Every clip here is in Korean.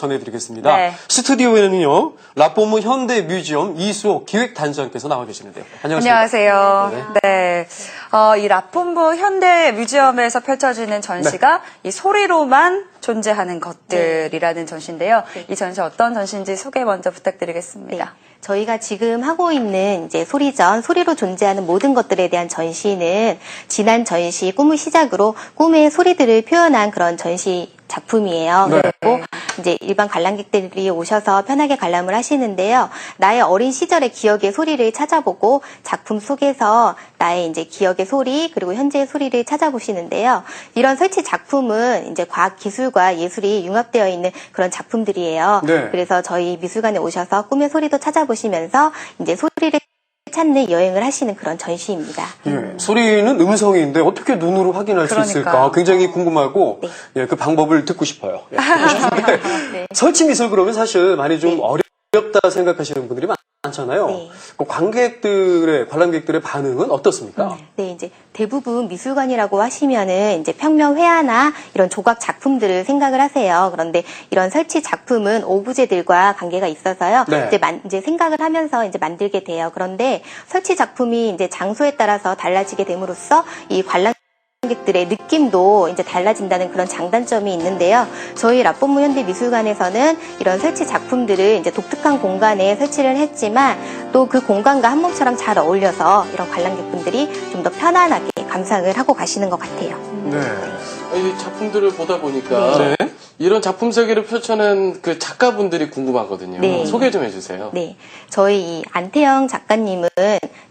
전해드리겠습니다. 네. 스튜디오에는요, 라포무 현대뮤지엄 이수호 기획단장께서 나와 계시는데요. 안녕하세요. 안녕하세요. 네. 어, 이 라폼부 현대 뮤지엄에서 펼쳐지는 전시가 이 소리로만 존재하는 것들이라는 전시인데요. 이 전시 어떤 전시인지 소개 먼저 부탁드리겠습니다. 네. 저희가 지금 하고 있는 이제 소리전, 소리로 존재하는 모든 것들에 대한 전시는 지난 전시 꿈을 시작으로 꿈의 소리들을 표현한 그런 전시 작품이에요. 네. 그리고 이제 일반 관람객들이 오셔서 편하게 관람을 하시는데요. 나의 어린 시절의 기억의 소리를 찾아보고 작품 속에서 나의 이제 기억의 소리 그리고 현재의 소리를 찾아보시는데요. 이런 설치 작품은 이제 과학 기술과 예술이 융합되어 있는 그런 작품들이에요. 네. 그래서 저희 미술관에 오셔서 꿈의 소리도 찾아보시면서 이제 소리를 찾는 여행을 하시는 그런 전시입니다. 예, 소리는 음성인데 어떻게 눈으로 확인할 수 그러니까요. 있을까 굉장히 궁금하고 네. 예, 그 방법을 듣고 싶어요. 예, 듣고 싶은데 네. 설치 미술 그러면 사실 많이 좀 네. 어렵다 생각하시는 분들이 많- 많잖아요. 네. 그 관객들의 관람객들의 반응은 어떻습니까? 네, 이제 대부분 미술관이라고 하시면은 이제 평면 회화나 이런 조각 작품들을 생각을 하세요. 그런데 이런 설치 작품은 오브제들과 관계가 있어서요. 네. 이제 만, 이제 생각을 하면서 이제 만들게 돼요. 그런데 설치 작품이 이제 장소에 따라서 달라지게 됨으로써 이 관람 관객들의 느낌도 이제 달라진다는 그런 장단점이 있는데요. 저희 라포무 현대미술관에서는 이런 설치 작품들을 이제 독특한 공간에 설치를 했지만 또 그 공간과 한 몸처럼 잘 어울려서 이런 관람객분들이 좀 더 편안하게 감상을 하고 가시는 것 같아요. 네. 이 작품들을 보다 보니까 네. 이런 작품 세계를 펼쳐낸 그 작가분들이 궁금하거든요. 네. 소개 좀 해주세요. 네, 저희 이 안태영 작가님은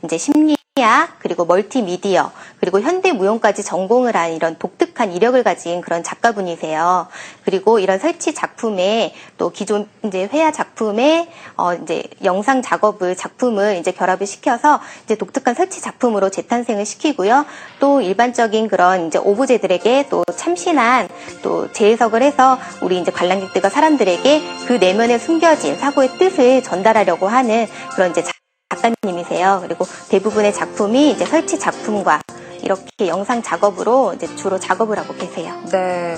이제 심리학 그리고 멀티미디어 그리고 현대무용까지 전공을 한 이런 독특한 이력을 가진 그런 작가분이세요. 그리고 이런 설치 작품에 또 기존 이제 회화 작품에 어 이제 영상 작업을 작품을 이제 결합을 시켜서 이제 독특한 설치 작품으로 재탄생을 시키고요. 또 일반적인 그런 이제 오브제들에게 또 참신한 또 재해석을 해서 우리 이제 관람객들과 사람들에게 그 내면에 숨겨진 사고의 뜻을 전달하려고 하는 그런 이제 작가님이세요. 그리고 대부분의 작품이 이제 설치 작품과 이렇게 영상 작업으로 이제 주로 작업을 하고 계세요. 네.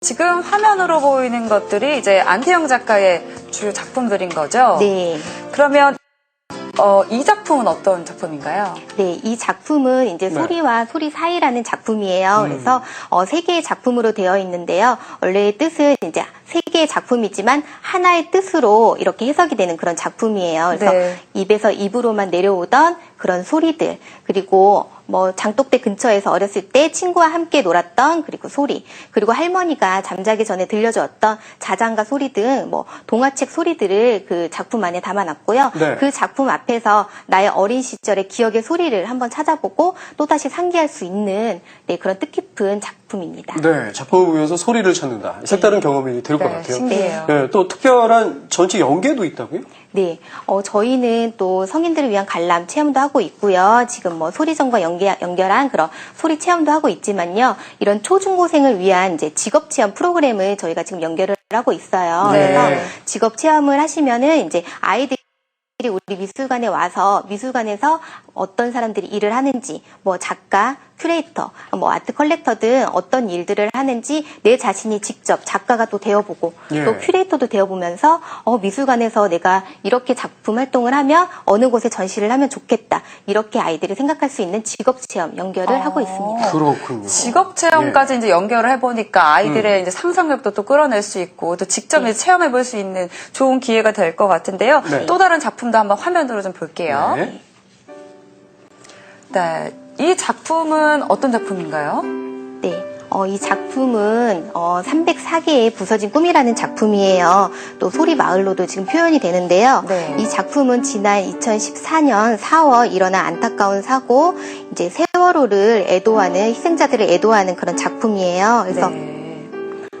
지금 화면으로 보이는 것들이 이제 안태영 작가의 주요 작품들인 거죠? 네. 그러면 어, 이 작품은 어떤 작품인가요? 네, 이 작품은 이제 네. 소리와 소리 사이라는 작품이에요. 음. 그래서 어, 세 개의 작품으로 되어 있는데요. 원래의 뜻은 이제 세 개의 작품이지만 하나의 뜻으로 이렇게 해석이 되는 그런 작품이에요. 그래서 네. 입에서 입으로만 내려오던 그런 소리들 그리고 뭐 장독대 근처에서 어렸을 때 친구와 함께 놀았던 그리고 소리 그리고 할머니가 잠자기 전에 들려주었던 자장가 소리 등 뭐 동화책 소리들을 그 작품 안에 담아놨고요. 네. 그 작품 앞에서 나의 어린 시절의 기억의 소리를 한번 찾아보고 또 다시 상기할 수 있는 네, 그런 뜻깊은 작품입니다. 네, 작품을 보면서 소리를 찾는다. 색다른 경험이 될 것 네, 같아요. 신기해요. 네, 또 특별한 전시 연계도 있다고요? 네, 어, 저희는 또 성인들을 위한 관람 체험도 하고 있고요. 지금 뭐 소리전과 연계, 연결한 그런 소리 체험도 하고 있지만요. 이런 초중고생을 위한 이제 직업 체험 프로그램을 저희가 지금 연결을 하고 있어요. 네. 그래서 직업 체험을 하시면은 이제 아이들 이 우리 미술관에 와서 미술관에서 어떤 사람들이 일을 하는지 뭐 작가, 큐레이터, 뭐 아트 컬렉터 등 어떤 일들을 하는지 내 자신이 직접 작가가 또 되어보고 예. 또 큐레이터도 되어보면서 어, 미술관에서 내가 이렇게 작품 활동을 하면 어느 곳에 전시를 하면 좋겠다 이렇게 아이들이 생각할 수 있는 직업 체험 연결을 하고 있습니다. 그렇군요. 직업 체험까지 이제 연결을 해보니까 아이들의 음. 이제 상상력도 또 끌어낼 수 있고 또 직접 이제 체험해볼 수 있는 좋은 기회가 될 것 같은데요. 네. 또 다른 작품도 한번 화면으로 좀 볼게요. 네. 네. 이 작품은 어떤 작품인가요? 네. 어, 이 작품은 어, 304개의 부서진 꿈이라는 작품이에요. 또 소리 마을로도 지금 표현이 되는데요. 네. 이 작품은 지난 2014년 4월 일어난 안타까운 사고, 이제 세월호를 애도하는 희생자들을 애도하는 그런 작품이에요. 그래서 네.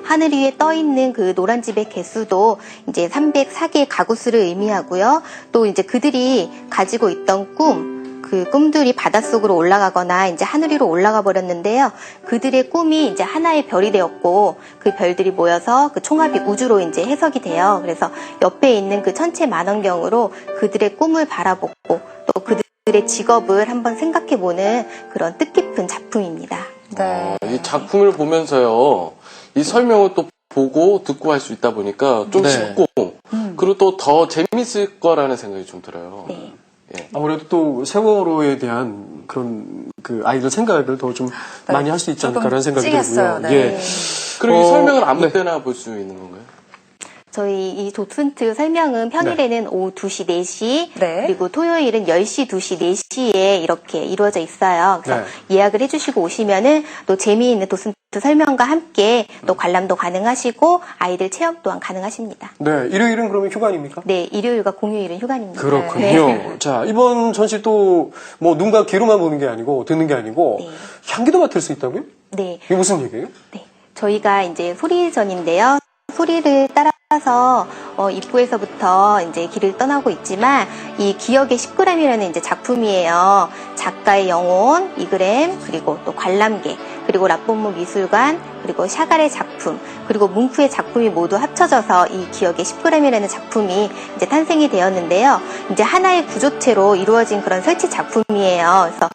하늘 위에 떠 있는 그 노란 집의 개수도 이제 304개의 가구 수를 의미하고요. 또 이제 그들이 가지고 있던 꿈, 그 꿈들이 바닷속으로 올라가거나 이제 하늘 위로 올라가 버렸는데요. 그들의 꿈이 이제 하나의 별이 되었고 그 별들이 모여서 그 총합이 우주로 이제 해석이 돼요. 그래서 옆에 있는 그 천체 만원경으로 그들의 꿈을 바라보고 또 그들의 직업을 한번 생각해 보는 그런 뜻깊은 작품입니다. 네. 이 작품을 보면서요, 이 설명을 또 보고 듣고 할 수 있다 보니까 좀 네. 쉽고 그리고 또 더 재밌을 거라는 생각이 좀 들어요. 네. 예. 아무래도 또 세월호에 대한 그런 그 아이들 생각을 더 좀 많이 할 수 있지 않을까라는 생각이 들고요. 네. 예. 그럼 이 어, 설명을 아무 네. 때나 볼 수 있는 건가요? 저희 이 도슨트 설명은 평일에는 오후 2시, 4시, 네. 그리고 토요일은 10시, 2시, 4시에 이렇게 이루어져 있어요. 그래서 네. 예약을 해주시고 오시면은 또 재미있는 도슨트 설명과 함께 또 관람도 가능하시고 아이들 체험 또한 가능하십니다. 네, 일요일은 그러면 휴가 아닙니까? 네, 일요일과 공휴일은 휴관입니다. 그렇군요. 네. 자, 이번 전시 또, 뭐, 눈과 귀로만 보는 게 아니고, 듣는 게 아니고, 네. 향기도 맡을 수 있다고요? 네. 이게 무슨 얘기예요? 네. 저희가 이제 소리전인데요. 소리를 따라서 어, 입구에서부터 이제 길을 떠나고 있지만 이 기억의 10g이라는 이제 작품이에요. 작가의 영혼, 이그램, 그리고 또 관람객, 그리고 라본무 미술관, 그리고 샤갈의 작품, 그리고 뭉크의 작품이 모두 합쳐져서 이 기억의 10g이라는 작품이 이제 탄생이 되었는데요. 이제 하나의 구조체로 이루어진 그런 설치 작품이에요. 그래서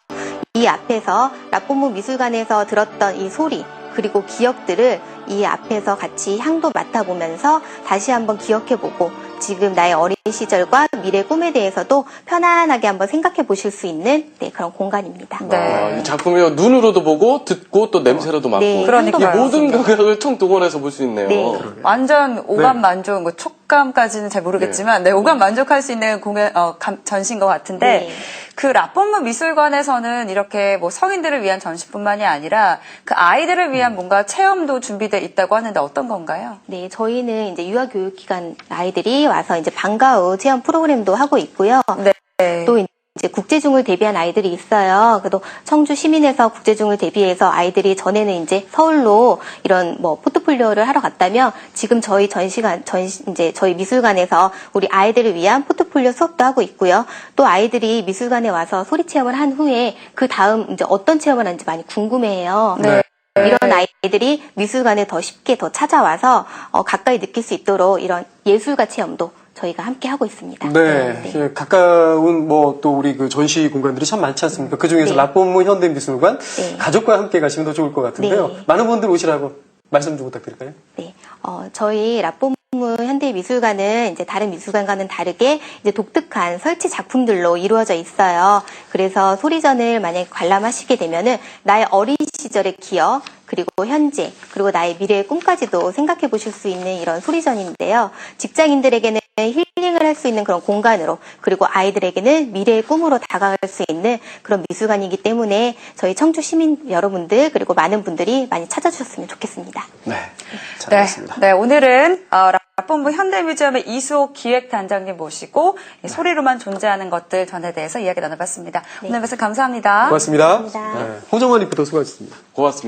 이 앞에서 라본무 미술관에서 들었던 이 소리 그리고 기억들을 이 앞에서 같이 향도 맡아보면서 다시 한번 기억해보고 지금 나의 어린 시절과 미래 꿈에 대해서도 편안하게 한번 생각해 보실 수 있는 네, 그런 공간입니다. 네. 아, 이 작품이 눈으로도 보고 듣고 또 냄새로도 맡고 네, 그러니까요. 이 모든 감각을 총 동원해서 볼 수 있네요. 네. 완전 오감 네. 만족, 뭐촉 감까지는 잘 모르겠지만, 네, 오감 만족할 수 있는 공연, 어, 감- 전시인 것 같은데, 네. 그 라본무 미술관에서는 이렇게 뭐 성인들을 위한 전시뿐만이 아니라 그 아이들을 위한 뭔가 체험도 준비돼 있다고 하는데 어떤 건가요? 네, 저희는 이제 유아 교육기관 아이들이 와서 이제 방과 후 체험 프로그램도 하고 있고요. 네. 또 이제 국제중을 대비한 아이들이 있어요. 그래도 청주 시민에서 국제중을 대비해서 아이들이 전에는 이제 서울로 이런 뭐 포트폴리오를 하러 갔다면 지금 저희 전시관 전시 이제 저희 미술관에서 우리 아이들을 위한 포트폴리오 수업도 하고 있고요. 또 아이들이 미술관에 와서 소리 체험을 한 후에 그 다음 이제 어떤 체험을 하는지 많이 궁금해해요. 네. 이런 아이들이 미술관에 더 쉽게 더 찾아와서 어, 가까이 느낄 수 있도록 이런 예술가 체험도 저희가 함께 하고 있습니다. 네. 예, 가까운 뭐 또 우리 그 전시 공간들이 참 많지 않습니까? 그 중에서 네. 라본무 현대미술관 네. 가족과 함께 가시면 더 좋을 것 같은데요. 네. 많은 분들 오시라고 말씀 좀 부탁드릴까요? 네, 어, 저희 라본무 현대미술관은 이제 다른 미술관과는 다르게 이제 독특한 설치 작품들로 이루어져 있어요. 그래서 소리전을 만약에 관람하시게 되면은 나의 어린 시절의 기억, 그리고 현재, 그리고 나의 미래의 꿈까지도 생각해 보실 수 있는 이런 소리전인데요. 직장인들에게는 힐링을 할 수 있는 그런 공간으로, 그리고 아이들에게는 미래의 꿈으로 다가갈 수 있는 그런 미술관이기 때문에 저희 청주 시민 여러분들, 그리고 많은 분들이 많이 찾아주셨으면 좋겠습니다. 네. 잘 네. 네, 오늘은 어, 라본부 현대뮤지엄의 이수옥 기획단장님 모시고 이 소리로만 존재하는 것들 전에 대해서 이야기 나눠봤습니다. 오늘 말씀 감사합니다. 고맙습니다. 감사합니다. 네. 홍정환 리포터 수고하셨습니다. 고맙습니다.